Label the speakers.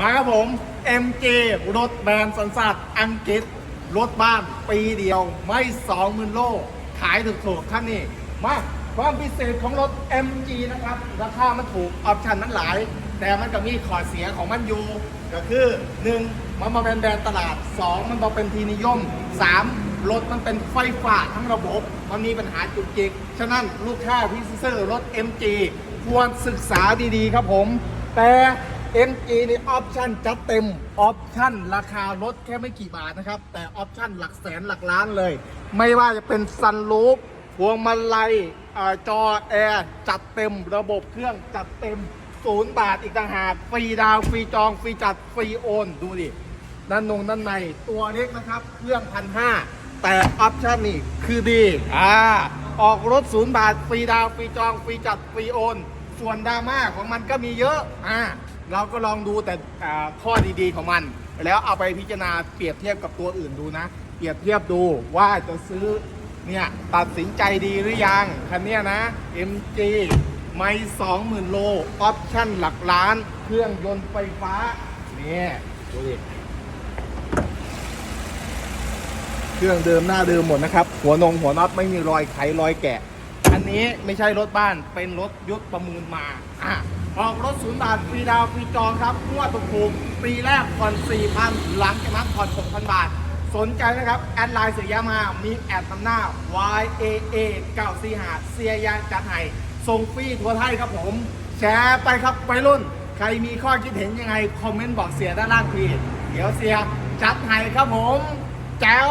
Speaker 1: มาครับผม MG รถแบรนด์สันสัตอังกฤษ รถบ้านปีเดียวไม่สองหมื่นโล ขายถูกๆท่านนี่ มาความพิเศษของรถ MG นะครับ ราคามันถูกออปชันมันหลาย แต่มันก็มีข้อเสียของมันอยู่ ก็คือ 1. มันมาเป็นแบรนด์ตลาด 2. มันมาเป็นทีนิยม 3. รถมันเป็นไฟฟ้าทั้งระบบ มันมีปัญหาจุกจิก ฉะนั้นลูกค้าที่ซื้อรถ MG ควรศึกษาดีๆครับผม แต่ MG นี่ออปชั่นจัดเต็มออปชั่นราคารถแค่ไม่กี่บาทนะครับ แต่ออปชั่นหลักแสนหลักล้านเลย ไม่ว่าจะเป็นซันรูฟพวงมาลัยอจอแอร์จัดเต็มระบบเครื่องจัดเต็มศูนย์บาทอีกต่างหากฟรีดาวฟรีจองฟรีจัดฟรีโอน ดูดิด้านนงด้านในตัวเล็กนะครับ เครื่องพันห้าแต่ออปชั่นนี่คือดีอ่าออกรถศูนย์บาท ฟรีดาวฟรีจองฟรีจัดฟรีโอน ส่วนดราม่าของมันก็มีเยอะอ่า เราก็ลองดูแต่อ่าข้อดีๆของมัน แล้วเอาไปพิจารณาเปรียบเทียบกับตัวอื่นดูนะ เปรียบเทียบดูว่าจะซื้อเนี่ยตัดสินใจดีหรือยังคันเนี้ยนะ MG ไม่สองหมื่นโล ออปชั่นหลักล้าน เครื่องยนต์ไฟฟ้าเนี่ยดูดิ เครื่องเดิมหน้าเดิมหมดนะครับ หัวนงหัวน็อตไม่มีรอยไขรอยแกะ อันนี้ไม่ใช่รถบ้านเป็นรถยศประมูลมาอะ ออกรถศูนย์บาทฟรีดาวฟรีจองครับงวดถูกๆปีแรกผ่อน4,000 หลังจากนั้นผ่อน6,000 บาท สนใจนะครับ แอดไลน์เสียยามา มีแอดนำหน้า Y A A 9 4 5เสียยาจัดให้ส่งฟรีทั่วไทยครับผม แชร์ไปครับไปรุ่น ใครมีข้อคิดเห็นยังไง คอมเมนต์บอกเสียด้านล่างที เดี๋ยวเสียจัดให้ครับผม แจ๋ว